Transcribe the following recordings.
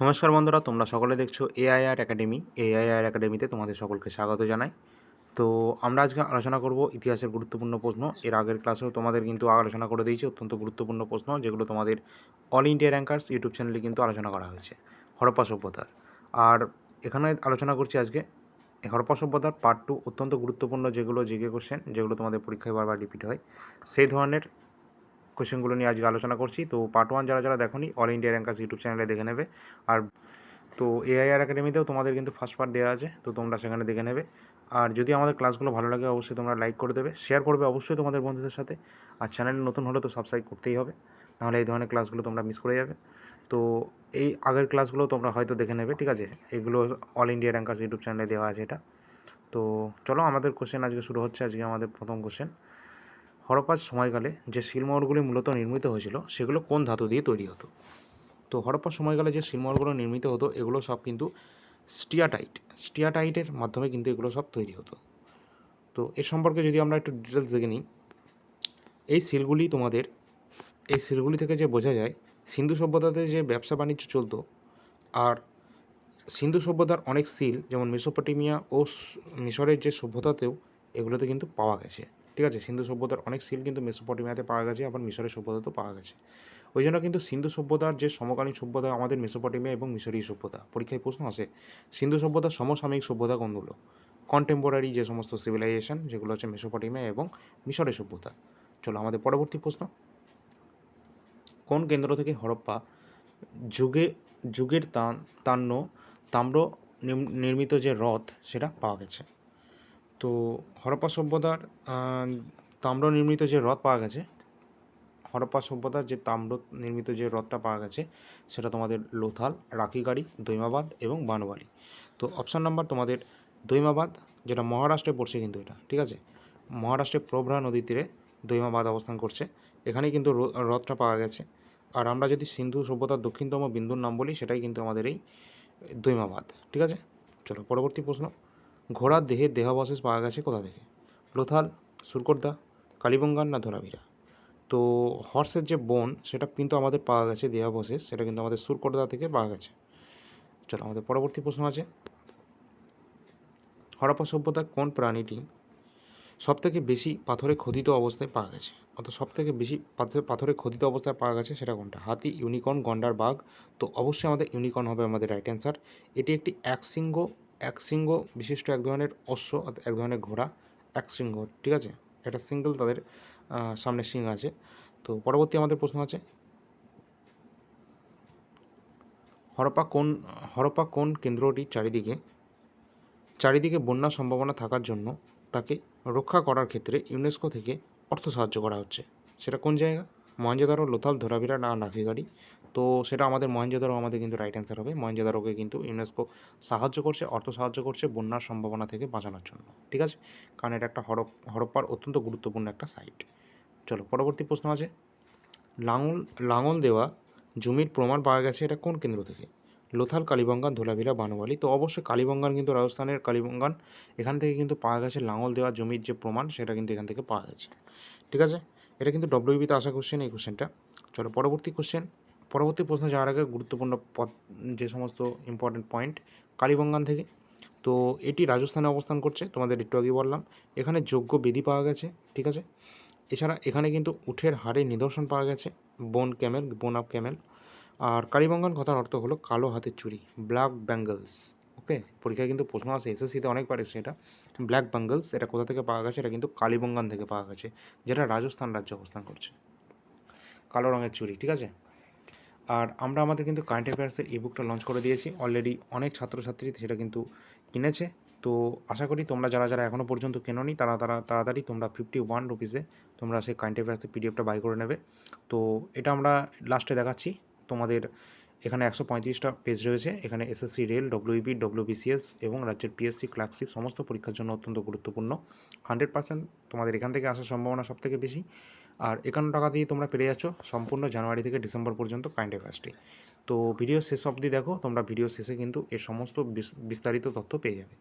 নমস্কার বন্ধুরা, তোমরা সকলে দেখছ এআইআর একাডেমি এআইআর একাডেমিতে তোমাদের সকলকে স্বাগত জানাই। তো আমরা আজকে আলোচনা করব ইতিহাসের গুরুত্বপূর্ণ প্রশ্ন। এর আগের ক্লাসেও তোমাদের কিন্তু আলোচনা করে দিয়েছি, অত্যন্ত গুরুত্বপূর্ণ প্রশ্ন, যেগুলো তোমাদের অল ইন্ডিয়া র্যাঙ্কার্স ইউটিউব চ্যানেলে কিন্তু আলোচনা করা হয়েছে। হরপ্পা সভ্যতার। আর এখানে আলোচনা করছি আজকে হরপ্পা সভ্যতার পার্ট টু অত্যন্ত গুরুত্বপূর্ণ যেগুলো জিকে কোশ্চেন যেগুলো তোমাদের পরীক্ষায় বারবার রিপিট হয়। সেই ধরনের কোশ্চেনগুলো নিয়ে আজকে আলোচনা করছি। তো পার্ট ওয়ান যারা যারা দেখোনি অল ইন্ডিয়া র্যাঙ্কার্স ইউটিউব চ্যানেলে দেখে নেবে। আর তো এআইআর একাডেমিতেও তোমাদের কিন্তু ফার্স্ট পার্ট দেওয়া আছে, তো তোমরা সেখানে দেখে নেবে। আর যদি আমাদের ক্লাসগুলো ভালো লাগে, অবশ্যই তোমরা লাইক করে দেবে শেয়ার করবে অবশ্যই তোমাদের বন্ধুদের সাথে। আর চ্যানেল নতুন হলে তো সাবস্ক্রাইব করতেই হবে, নাহলে এই ধরনের ক্লাসগুলো তোমরা মিস করে যাবে। তো এই আগের ক্লাসগুলো তোমরা হয়তো দেখে নেবে, ঠিক আছে? এগুলো অল ইন্ডিয়া র্যাঙ্কার্স ইউটিউব চ্যানেলে দেওয়া আছে এটা। তো চলো, আমাদের কোশ্চেন আজকে শুরু হচ্ছে, আজকে আমাদের প্রথম কোশ্চেন হরপ্পার সময়কালে যে শিলমহলগুলি মূলত নির্মিত হয়েছিল, সেগুলো কোন ধাতু দিয়ে তৈরি হতো? তো হরপ্পার সময়কালে যে শিলমহলগুলো নির্মিত হতো, এগুলো সব কিন্তু স্টিয়াটাইট। স্টিয়াটাইটের মাধ্যমে কিন্তু এগুলো সব তৈরি হতো। তো এ সম্পর্কে যদি আমরা একটু ডিটেলস দেখে নিই, এই শিলগুলি তোমাদের, এই শিলগুলি থেকে যে বোঝা যায়, সিন্ধু সভ্যতাতে যে ব্যবসা বাণিজ্য চলতো, আর সিন্ধু সভ্যতার অনেক সিল যেমন মেসোপটেমিয়া ও মিশরের যে সভ্যতাতেও এগুলোতে কিন্তু পাওয়া গেছে। ঠিক আছে? সিন্ধু সভ্যতার অনেক শিল কিন্তু মেসোপটেমিয়াতে পাওয়া গেছে, আবার মিশরের সভ্যতাতেও পাওয়া গেছে। ওই জন্য কিন্তু সিন্ধু সভ্যতার যে সমকালীন সভ্যতা, আমাদের মেসোপটেমিয়া এবং মিশরীয় সভ্যতা, পরীক্ষায় প্রশ্ন আসে, সিন্ধু সভ্যতার সমসাময়িক সভ্যতা কোনগুলো? কন্টেম্পোরারি যে সমস্ত সিভিলাইজেশন যেগুলো হচ্ছে মেসোপটেমিয়া এবং মিশরের সভ্যতা। চলো আমাদের পরবর্তী প্রশ্ন। কোন কেন্দ্র থেকে হরপ্পা যুগে, যুগের তান তান্ন তাম্র নির্মিত যে রথ, সেটা পাওয়া গেছে? তো হরপ্পা সভ্যতার তাম্র নির্মিত যে রথ পাওয়া গেছে, হরপ্পা সভ্যতার যে তাম্র নির্মিত যে রথটা পাওয়া গেছে, সেটা তোমাদের লোথাল, রাখিগাড়ি, দৈমাবাদ এবং বানওয়ালি তো অপশান নাম্বার তোমাদের দৈমাবাদ, যেটা মহারাষ্ট্রে পড়ছে কিন্তু এটা, ঠিক আছে? মহারাষ্ট্রে প্রভ্রা নদীর তীরে দৈমাবাদ অবস্থান করছে। এখানেই কিন্তু রথটা পাওয়া গেছে। আর আমরা যদি সিন্ধু সভ্যতার দক্ষিণতম বিন্দুর নাম বলি, সেটাই কিন্তু আমাদের এই দৈমাবাদ, ঠিক আছে? চলো, পরবর্তী প্রশ্ন। ঘোড়ার দেহে দেহাবশেষ পাওয়া গেছে কোথা থেকে? লোথাল, সুরকর্দা, কালীবঙ্গান না ধরাভিরা তো হর্সের যে বোন, সেটা কিন্তু আমাদের পাওয়া গেছে দেহাবশেষ, সেটা কিন্তু আমাদের সুরকর্দা থেকে পাওয়া গেছে। চলো, আমাদের পরবর্তী প্রশ্ন আছে। হরপ্পা সভ্যতার কোন প্রাণীটি সবথেকে বেশি পাথরে খোদিত অবস্থায় পাওয়া গেছে? অর্থাৎ সবথেকে বেশি পাথরে পাথরে খোদিত অবস্থায় পাওয়া গেছে সেটা কোনটা? হাতি, ইউনিকর্ন গন্ডার বাঘ তো অবশ্যই আমাদের ইউনিকর্ন হবে আমাদের রাইট অ্যান্সার। এটি একটি একশৃঙ্গ একশৃঙ্গ বিশিষ্ট এক ধরনের অশ্ব এক ধরনের ঘোড়া একশৃঙ্গ ঠিক আছে? এটা সিঙ্গেল তাদের সামনে সিং আছে। তো পরবর্তী আমাদের প্রশ্ন আছে, হরপ্পা কোন হরপ্পা কোন কেন্দ্রটির চারিদিকে চারিদিকে বন্যার সম্ভাবনা থাকার জন্য তাকে রক্ষা করার ক্ষেত্রে ইউনেস্কো থেকে অর্থ সাহায্য করা হচ্ছে? সেটা কোন জায়গা? মহেঞ্জোদারো লোথাল ধরাভিরা না নাখিগাড়ি তো সেটা আমাদের মহেঞ্জোদারো আমাদের কিন্তু রাইট অ্যান্সার হবে। মহেঞ্জোদারোকে কিন্তু ইউনেস্কো সাহায্য করছে, অর্থ সাহায্য করছে বন্যার সম্ভাবনা থেকে বাঁচানোর জন্য, ঠিক আছে? কারণ এটা একটা হরপ, হরপ্পার অত্যন্ত গুরুত্বপূর্ণ একটা সাইট চলো, পরবর্তী প্রশ্ন আছে। লাঙল লাঙল দেওয়া জমির প্রমাণ পাওয়া গেছে এটা কোন কেন্দ্র থেকে? লোথাল, কালীবঙ্গান, ধোলাভিরা বানওয়ালি তো অবশ্যই কালীবঙ্গান কিন্তু রাজস্থানের কালীবঙ্গান, এখান থেকে কিন্তু পাওয়া গেছে লাঙল দেওয়া জমির যে প্রমাণ সেটা কিন্তু এখান থেকে পাওয়া গেছে, ঠিক আছে? এটা কিন্তু ডব্লিউবিতে আসা কোশ্চেন এই কোশ্চেনটা চলো, পরবর্তী কোশ্চেন পরবর্তী প্রশ্নে যাওয়ার আগে গুরুত্বপূর্ণ পদ, যে সমস্ত ইম্পর্টেন্ট পয়েন্ট কালীবঙ্গান থেকে। তো এটি রাজস্থানে অবস্থান করছে, তোমাদের একটু আগে বললাম। এখানে যোগ্য বেদি পাওয়া গেছে, ঠিক আছে? এছাড়া এখানে কিন্তু উঠের হাড়ের নিদর্শন পাওয়া গেছে, বোন ক্যামেল, বোন আপ ক্যামেল। আর কালীবঙ্গান কথার অর্থ হলো কালো হাতের চুড়ি ব্ল্যাক ব্যাঙ্গলস ওকে পরীক্ষায় কিন্তু প্রশ্ন আসে এসএসসিতে অনেকবার এসে এটা। ব্ল্যাক ব্যাঙ্গলস এটা কোথা থেকে পাওয়া গেছে? এটা কিন্তু কালীবঙ্গান থেকে পাওয়া গেছে, যেটা রাজস্থান রাজ্যে অবস্থান করছে। কালো রঙের চুড়ি ঠিক আছে? আর আমরা আমাদের কিন্তু কারেন্ট অ্যাফেয়ার্সের ই বুকটা লঞ্চ করে দিয়েছি। অলরেডি অনেক ছাত্রছাত্রী সেটা কিন্তু কিনেছে। তো আশা করি তোমরা যারা যারা এখনও পর্যন্ত কেনোনি, তারা তারা তাড়াতাড়ি তোমরা ফিফটি ওয়ান রুপিসে তোমরা সেই কারেন্ট অ্যাফেয়ার্সের পিডিএফটা বাই করে নেবে। তো এটা আমরা লাস্টে দেখাচ্ছি। তোমাদের এখানে একশো পঁয়ত্রিশটা পেজ রয়েছে। এখানে এসএসসি রেল ডব্লিউবি ডব্লিউবিসিএস এবং রাজ্যের পিএসসি ক্লার্কশিপ সমস্ত পরীক্ষার জন্য অত্যন্ত গুরুত্বপূর্ণ। হান্ড্রেড পার্সেন্ট তোমাদের এখান থেকে আসার সম্ভাবনা সব থেকে বেশি। আর একান্ন টাকা দিয়ে তোমরা পেয়ে যাচ্ছ সম্পূর্ণ জানুয়ারি থেকে ডিসেম্বর পর্যন্ত কারেন্ট অ্যাফেয়ার্সটি তো ভিডিও শেষ অবধি দেখো, তোমরা ভিডিও শেষে কিন্তু এর সমস্ত বিস- বিস্তারিত তথ্য পেয়ে যাবে।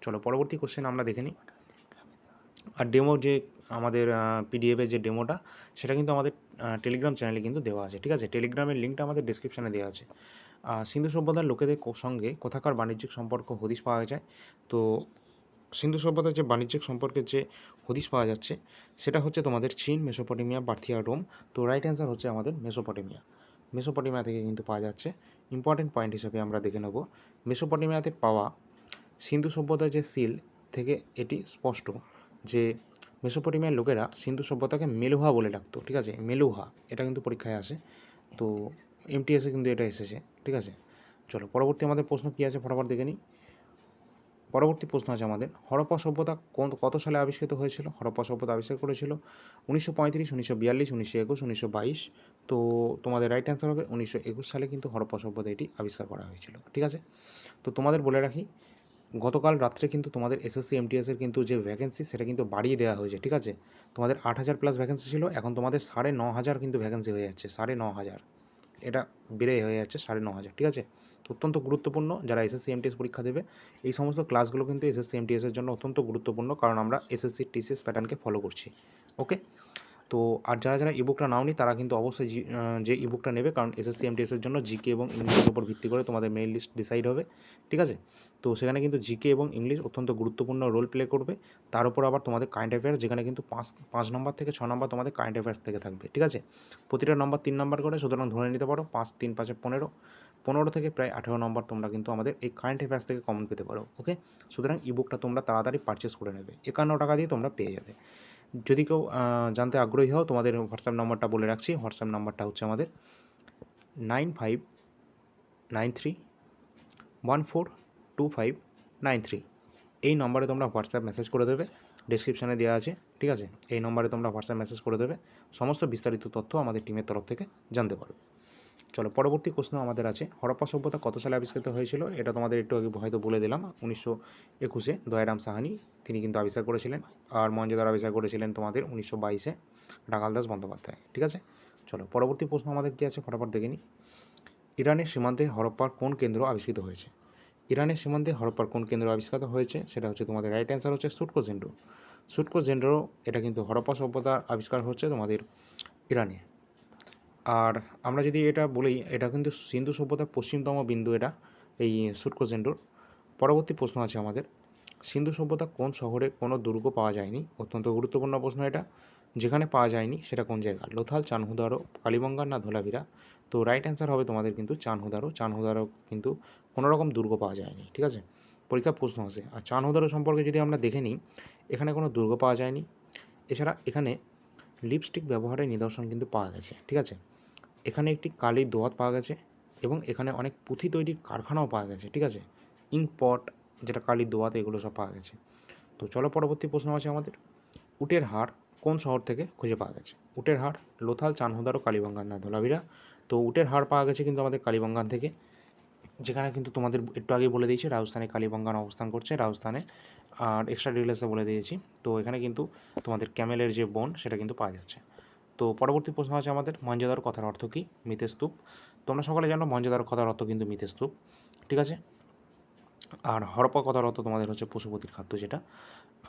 চলো পরবর্তী কোশ্চেন আমরা দেখে নিই। আর ডেমো যে আমাদের পিডিএফের যে ডেমোটা সেটা কিন্তু আমাদের টেলিগ্রাম চ্যানেলে কিন্তু দেওয়া আছে, ঠিক আছে? টেলিগ্রামের লিঙ্কটা আমাদের ডিসক্রিপশানে দেওয়া আছে। সিন্ধু সভ্যতার লোকেদের সঙ্গে কোথাকার বাণিজ্যিক সম্পর্ক, হদিশ পাওয়া যায়। তো সিন্ধু সভ্যতার যে বাণিজ্যিক সম্পর্কের যে হদিশ পাওয়া যাচ্ছে, সেটা হচ্ছে তোমাদের চীন, মেসোপটেমিয়া পার্থিয়া রোম। তো রাইট অ্যান্সার হচ্ছে আমাদের মেসোপটেমিয়া। মেসোপটেমিয়া থেকে কিন্তু পাওয়া যাচ্ছে। ইম্পর্টেন্ট পয়েন্ট হিসেবে আমরা দেখে নেব। মেসোপটেমিয়াতে পাওয়া সিন্ধু সভ্যতার যে সিল থেকে এটি স্পষ্ট যে মেসোপটেমিয়ার লোকেরা সিন্ধু সভ্যতাকে মেলুহা বলে ডাকতো, ঠিক আছে? মেলুহা, এটা কিন্তু পরীক্ষায় আসে। তো এমটিএসে কিন্তু এটা এসেছে, ঠিক আছে? চলো, পরবর্তী আমাদের প্রশ্ন কী আছে? ফটাফট দেখে নিই। পরবর্তী প্রশ্ন আছে আমাদের। হরপ্পা সভ্যতা কোন, কত সালে আবিষ্কৃত হয়েছিল? হরপ্পা সভ্যতা আবিষ্কার করেছিল উনিশশো পঁয়ত্রিশ, উনিশশো বিয়াল্লিশ, উনিশশো একুশ, উনিশশো বাইশ। তো তোমাদের রাইট অ্যান্সার হবে উনিশশো একুশ সালে কিন্তু হরপ্পা সভ্যতা এটি আবিষ্কার করা হয়েছিল। ঠিক আছে? তো তোমাদের বলে রাখি, গতকাল রাত্রে কিন্তু তোমাদের এসএসসি এমটিএসের কিন্তু যে ভ্যাকেন্সি সেটা কিন্তু বাড়িয়ে দেওয়া হয়েছে। ঠিক আছে? তোমাদের আট হাজার প্লাস ভ্যাকেন্সি ছিল, এখন তোমাদের সাড়ে ন হাজার কিন্তু ভ্যাকেন্সি হয়ে যাচ্ছে, সাড়ে ন হাজার। এটা বেড়ে হয়ে যাচ্ছে সাড়ে ন হাজার। ঠিক আছে? অত্যন্ত গুরুত্বপূর্ণ যারা এসএসসি এমটিএস পরীক্ষা দেবে। এই সমস্ত ক্লাসগুলো কিন্তু এসএসসি এমটিএসের জন্য অত্যন্ত গুরুত্বপূর্ণ কারণ আমরা এসএসসি টিসিএস প্যাটার্নকে ফলো করছি। ওকে তো আর যারা যারা ইবুকটা নাওনি, তারা কিন্তু অবশ্যই যে ইবুকটা নেবে, কারণ এসএসসি এমটিএসের জন্য জিকে এবং ইংলিশের উপর ভিত্তি করে তোমাদের মেইন লিস্ট ডিসাইড হবে। ঠিক আছে? তো সেখানে কিন্তু জিকে এবং ইংলিশ অত্যন্ত গুরুত্বপূর্ণ রোল প্লে করবে। তার উপর আবার তোমাদের কারেন্ট অ্যাফেয়ার্স যেখানে কিন্তু পাঁচ পাঁচ নম্বর থেকে ছ নম্বর তোমাদের কারেন্ট অ্যাফেয়ার্স থেকে থাকবে। ঠিক আছে? প্রতিটা নম্বর তিন নম্বর করে, সুতরাং ধরে নিতে পারো, পাঁচ, তিন, পাঁচে পনেরো। পনেরো থেকে প্রায় আঠেরো নম্বর তোমরা কিন্তু আমাদের এই কারেন্ট অ্যাফেয়ার্স থেকে কমন পেতে পারো ওকে সুতরাং ইবুকটা তোমরা তাড়াতাড়ি পারচেস করে নেবে। একান্ন টাকা দিয়ে তোমরা পেয়ে যাবে। যদি কেউ জানতে আগ্রহী হও, তোমাদের হোয়াটসঅ্যাপ নম্বরটা বলে রাখছি। হোয়াটসঅ্যাপ নাম্বারটা হচ্ছে আমাদের nine five nine three one four two five nine three এই নম্বরে তোমরা হোয়াটসঅ্যাপ মেসেজ করে দেবে। ডিসক্রিপশানে দেওয়া আছে, ঠিক আছে? এই নম্বরে তোমরা হোয়াটসঅ্যাপ মেসেজ করে দেবে। সমস্ত বিস্তারিত তথ্য আমাদের টিমের তরফ থেকে জানতে পারবে। চলো, পরবর্তী প্রশ্ন আমাদের আছে। হরপ্পা সভ্যতা কত সালে আবিষ্কৃত হয়েছিল? এটা তোমাদের একটু আগে হয়তো বলে দিলাম। উনিশশো একুশে দয়ারাম সাহানি, তিনি কিন্তু আবিষ্কার করেছিলেন। আর মঞ্জেদার আবিষ্কার করেছিলেন তোমাদের উনিশশো বাইশে রাখালদাস বন্দ্যোপাধ্যায়। ঠিক আছে? চলো, পরবর্তী প্রশ্ন আমাদের কী আছে, ফটাফট দেখে নিই। ইরানের সীমান্তে হরপ্পার কোন কেন্দ্র আবিষ্কৃত হয়েছে? ইরানের সীমান্তে হরপ্পার কোন কেন্দ্র আবিষ্কৃত হয়েছে? সেটা হচ্ছে তোমাদের রাইট অ্যান্সার হচ্ছে সুটকো জেন্ডো। সুটকো জেন্ডো, এটা কিন্তু হরপ্পা সভ্যতার আবিষ্কার হচ্ছে তোমাদের ইরানে। আর আমরা যদি এটা বলি, এটা কিন্তু সিন্ধু সভ্যতার পশ্চিমতম বিন্দু এটা, এই সুটকো জেন্ডোর পরবর্তী প্রশ্ন আছে আমাদের, সিন্ধু সভ্যতা কোন শহরে কোনো দুর্গ পাওয়া যায়নি? অত্যন্ত গুরুত্বপূর্ণ প্রশ্ন এটা। যেখানে পাওয়া যায়নি, সেটা কোন জায়গা লোথাল, চানহুদারো কালীবঙ্গার না ধোলাভিরা? তো রাইট অ্যান্সার হবে তোমাদের কিন্তু চানহুদারো। চানহুদারো কিন্তু কোনো রকম দুর্গ পাওয়া যায়নি, ঠিক আছে? পরীক্ষা প্রশ্ন আসে আর চানহুদারো সম্পর্কে যদি আমরা দেখে নিই, এখানে কোনো দুর্গ পাওয়া যায়নি। এছাড়া এখানে লিপস্টিক ব্যবহারের নিদর্শন কিন্তু পাওয়া গেছে, ঠিক আছে? এখানে একটি কালির দোয়াত পাওয়া গেছে এবং এখানে অনেক পুঁথি তৈরির কারখানাও পাওয়া গেছে, ঠিক আছে? ইঙ্ক পট, যেটা কালির দোয়াত, এগুলো সব পাওয়া গেছে। তো চলো পরবর্তী প্রশ্ন আছে আমাদের। উটের হাড় কোন শহর থেকে খুঁজে পাওয়া গেছে? উটের হাড় লোথাল, চানহুদার ও কালীবাঙ্গান না, ধোলাভিরা? তো উটের হাড় পাওয়া গেছে কিন্তু আমাদের কালীবাঙ্গান থেকে, যেখানে কিন্তু তোমাদের একটু আগে বলে দিয়েছি, রাজস্থানে কালীবাঙ্গান অবস্থান করছে, রাজস্থানে আর এক্সট্রা ডিটেলসে বলে দিয়েছি। তো এখানে কিন্তু তোমাদের ক্যামেলের যে বন, সেটা কিন্তু পাওয়া যাচ্ছে। তো পরবর্তী প্রশ্ন আছে আমাদের, মঞ্জাদার কথার অর্থ কী? মিথেস্তূপ তোমরা সকলে জানো মঞ্জাদার কথার অর্থ কিন্তু মিথেস্তূপ ঠিক আছে? আর হরপ্পা কথার অর্থ তোমাদের হচ্ছে পশুপতির খাদ্য যেটা।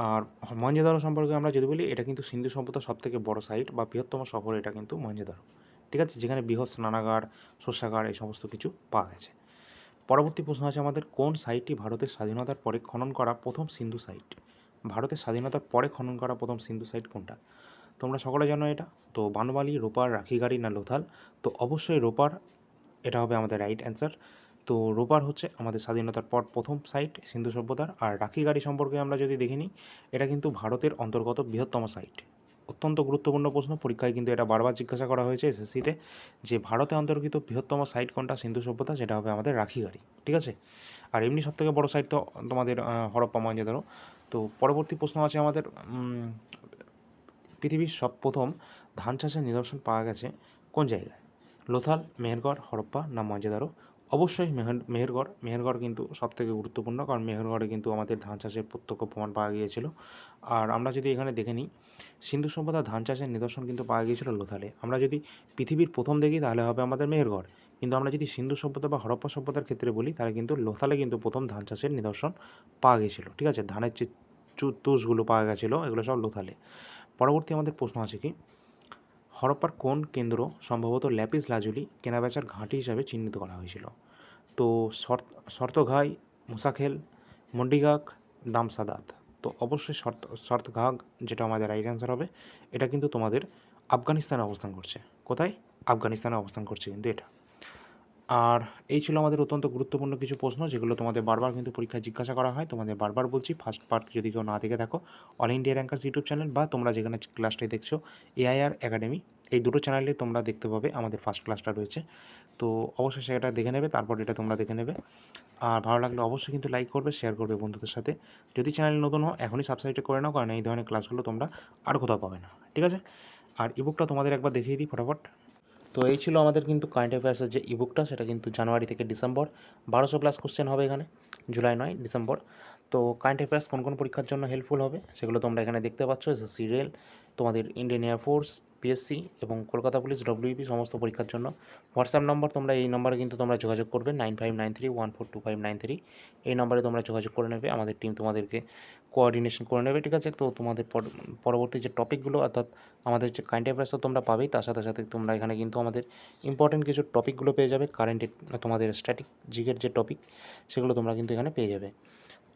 আর মঞ্জেদারো সম্পর্কে আমরা যদি বলি, এটা কিন্তু সিন্ধু সভ্যতার সব থেকে বড় সাইট বা বৃহত্তম শহর এটা কিন্তু মঞ্জেদারো ঠিক আছে? যেখানে বৃহৎ স্নানাগার, শস্যাগার এই সমস্ত কিছু পাওয়া গেছে। পরবর্তী প্রশ্ন আছে আমাদের, কোন সাইটটি ভারতের স্বাধীনতার পরে খনন করা প্রথম সিন্ধু সাইট ভারতের স্বাধীনতার পরে খনন করা প্রথম সিন্ধু সাইট কোনটা? তোমরা সকলে জানো এটা। তো বানবালি রোপার, রাখিগাড়ি না লোথাল? তো অবশ্যই রোপার, এটা হবে আমাদের রাইট অ্যান্সার তো রোপার হচ্ছে আমাদের স্বাধীনতার পর প্রথম সাইট সিন্ধু সভ্যতার। আর রাখিগাড়ি সম্পর্কে আমরা যদি দেখে নিই, এটা কিন্তু ভারতের অন্তর্গত বৃহত্তম সাইট অত্যন্ত গুরুত্বপূর্ণ প্রশ্ন, পরীক্ষায় কিন্তু এটা বারবার জিজ্ঞাসা করা হয়েছে এসএসসিতে যে ভারতে অন্তর্গত বৃহত্তম সাইট কোনটা, সিন্ধু সভ্যতা? সেটা হবে আমাদের রাখিগাড়ি, ঠিক আছে? আর এমনি সবথেকে বড় সাইট তো তোমাদের হরপ্পা মহেঞ্জোদারো তো পরবর্তী প্রশ্ন আছে আমাদের পৃথিবীর সব প্রথম ধান চাষের নিদর্শন পাওয়া গেছে কোন জায়গায়? লোথাল, মেহেরগড়, হরপ্পা না মঞ্জেদারো অবশ্যই মেহের, মেহেরগড় মেহেরগড় কিন্তু সবথেকে গুরুত্বপূর্ণ কারণ মেহেরগড়ে কিন্তু আমাদের ধান চাষের প্রত্যক্ষ প্রমাণ পাওয়া গিয়েছিল। আর আমরা যদি এখানে দেখে নিই, সিন্ধু সভ্যতা ধান চাষের নিদর্শন কিন্তু পাওয়া গিয়েছিল লোথালে। আমরা যদি পৃথিবীর প্রথম দেখি, তাহলে হবে আমাদের মেহেরগড়। কিন্তু আমরা যদি সিন্ধু সভ্যতা বা হরপ্পা সভ্যতার ক্ষেত্রে বলি, তাহলে কিন্তু লোথালে কিন্তু প্রথম ধান চাষের নিদর্শন পাওয়া গিয়েছিল। ঠিক আছে? ধানের যে তুষগুলো পাওয়া গেছিল, এগুলো সব লোথালে। পরবর্তী আমাদের প্রশ্ন আছে কি? হরপ্পার কোন কেন্দ্র সম্ভবত ল্যাপিস লাজুলি কেনাবেচার ঘাঁটি হিসাবে চিহ্নিত করা হয়েছিল? তো শর্ত শর্তঘাই, মুসাখেল মন্ডিগাক দামসাদাত। তো অবশ্যই শর্ত, শর্তঘাগ যেটা আমাদের রাইট অ্যান্সার হবে, এটা কিন্তু তোমাদের আফগানিস্তানে অবস্থান করছে। কোথায়? আফগানিস্তানে অবস্থান করছে কিন্তু এটা। আর এই ছিল আমাদের অত্যন্ত গুরুত্বপূর্ণ কিছু প্রশ্ন, যেগুলো তোমাদের বারবার কিন্তু পরীক্ষায় জিজ্ঞাসা করা হয়। তোমাদের বারবার বলছি ফার্স্ট পার্ট যদি কেউ না দেখে থাকো all India rankers YouTube channel বা তোমরা যেখানে ক্লাসটাই দেখছ এআইআর একাডেমি এই দুটো চ্যানেলে তোমরা দেখতে পাবে আমাদের ফার্স্ট ক্লাসটা রয়েছে। তো অবশ্যই সেটা দেখে নেবে, তারপর এটা তোমরা দেখে নেবে। আর ভালো লাগলে অবশ্যই কিন্তু লাইক করবে শেয়ার করবে বন্ধুদের সাথে। যদি চ্যানেল নতুন হও, এখনই সাবস্ক্রাইব করে নাও, কারণ এই ধরনের ক্লাসগুলো তোমরা আর কোথাও পাবে না। ঠিক আছে? আর ইবুকটা তোমাদের একবার দেখিয়ে দিই, ফটাফট। তো এই ছিল আমাদের কিন্তু কারেন্ট অ্যাফেয়ার্সের যে ইবুকটা সেটা কিন্তু জানুয়ারি থেকে ডিসেম্বর। বারোশো প্লাস কোশ্চেন হবে এখানে, জুলাই নয়, ডিসেম্বর। তো কারেন্ট অ্যাফেয়ার্স কোন কোন পরীক্ষার জন্য হেল্পফুল হবে, সেগুলো তোমরা এখানে দেখতে পাচ্ছ। এসএসসি রেল তোমাদের ইন্ডিয়ান এয়ারফোর্স পিএসসি এবং কলকাতা পুলিশ ডব্লিউপি সমস্ত পরীক্ষার জন্য। হোয়াটসঅ্যাপ নম্বর তোমরা এই নম্বরে কিন্তু তোমরা যোগাযোগ করবে nine five nine three one four two five nine three এই নম্বরে তোমরা যোগাযোগ করে নেবে, আমাদের টিম তোমাদেরকে কোঅর্ডিনেশন করে নেবে, ঠিক আছে? তো তোমাদের পর- পরবর্তী যে টপিকগুলো অর্থাৎ আমাদের যে কারেন্ট অ্যাফেয়ার্স তো তোমরা পাবেই, তার সাথে সাথে তোমরা এখানে কিন্তু আমাদের ইম্পর্টেন্ট কিছু টপিকগুলো পেয়ে যাবে। কারেন্টের তোমাদের স্ট্যাটিক জিগের যে টপিক সেগুলো তোমরা কিন্তু এখানে পেয়ে যাবে।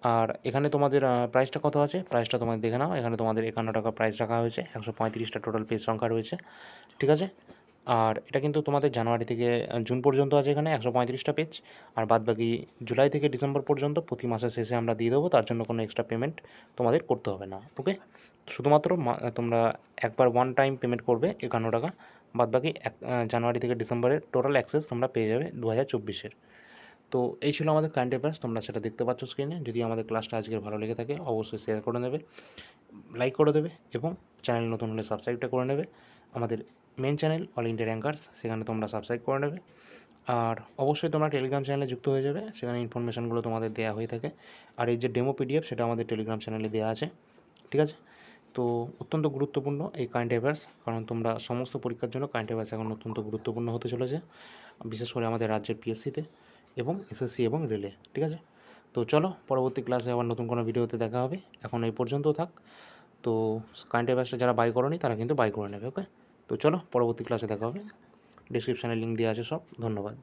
আর এখানে তোমাদের প্রাইসটা কত আছে? প্রাইসটা তোমাদের দেখে নাও। এখানে তোমাদের একান্ন টাকা প্রাইস রাখা হয়েছে। একশো পঁয়ত্রিশটা টোটাল পেজ সংখ্যা রয়েছে। ঠিক আছে? আর এটা কিন্তু তোমাদের জানুয়ারি থেকে জুন পর্যন্ত আছে এখানে, একশো পঁয়ত্রিশটা পেজ আর বাদ বাকি জুলাই থেকে ডিসেম্বর পর্যন্ত প্রতি মাসের শেষে আমরা দিয়ে দেবো, তার জন্য কোনো এক্সট্রা পেমেন্ট তোমাদের করতে হবে না ওকে শুধুমাত্র তোমরা একবার ওয়ান টাইম পেমেন্ট করবে একান্ন টাকা বাদ বাকি এক জানুয়ারি থেকে ডিসেম্বরের টোটাল অ্যাক্সেস তোমরা পেয়ে যাবে দু হাজার চব্বিশের। তো এই ছিল আমাদের কারেন্ট অ্যাফেয়ার্স তোমরা সেটা দেখতে পাচ্ছ স্ক্রিনে যদি আমাদের ক্লাসটা আজকের ভালো লেগে থাকে, অবশ্যই শেয়ার করে নেবে লাইক করে দেবে এবং চ্যানেল নতুন হলে সাবস্ক্রাইবটা করে নেবে। আমাদের main channel all India rankers সেখানে তোমরা সাবস্ক্রাইব করে নেবে। আর অবশ্যই তোমরা টেলিগ্রাম চ্যানেলে যুক্ত হয়ে যাবে, সেখানে ইনফরমেশনগুলো তোমাদের দেওয়া হয়ে থাকে। আর এই যে ডেমো পিডিএফ সেটা আমাদের টেলিগ্রাম চ্যানেলে দেওয়া আছে। ঠিক আছে? তো অত্যন্ত গুরুত্বপূর্ণ এই কারেন্ট অ্যাফেয়ার্স কারণ তোমরা সমস্ত পরীক্ষার জন্য কারেন্ট অ্যাফেয়ার্স এখন অত্যন্ত গুরুত্বপূর্ণ হতে চলেছে, বিশেষ করে আমাদের রাজ্যের পিএসসিতে এবং এসএসসি এবং রেলে। ঠিক আছে? তো চলো, পরবর্তী ক্লাসে আবার নতুন কোনো ভিডিওতে দেখা হবে। এখন এই পর্যন্ত থাক। তো কারেন্ট অ্যাফেয়ার্সটা যারা বাই করনি, তারা কিন্তু বাই করে নেবে ওকে তো চলো পরবর্তী ক্লাসে দেখা হবে। ডিসক্রিপশানে লিঙ্ক দেওয়া আছে সব। ধন্যবাদ।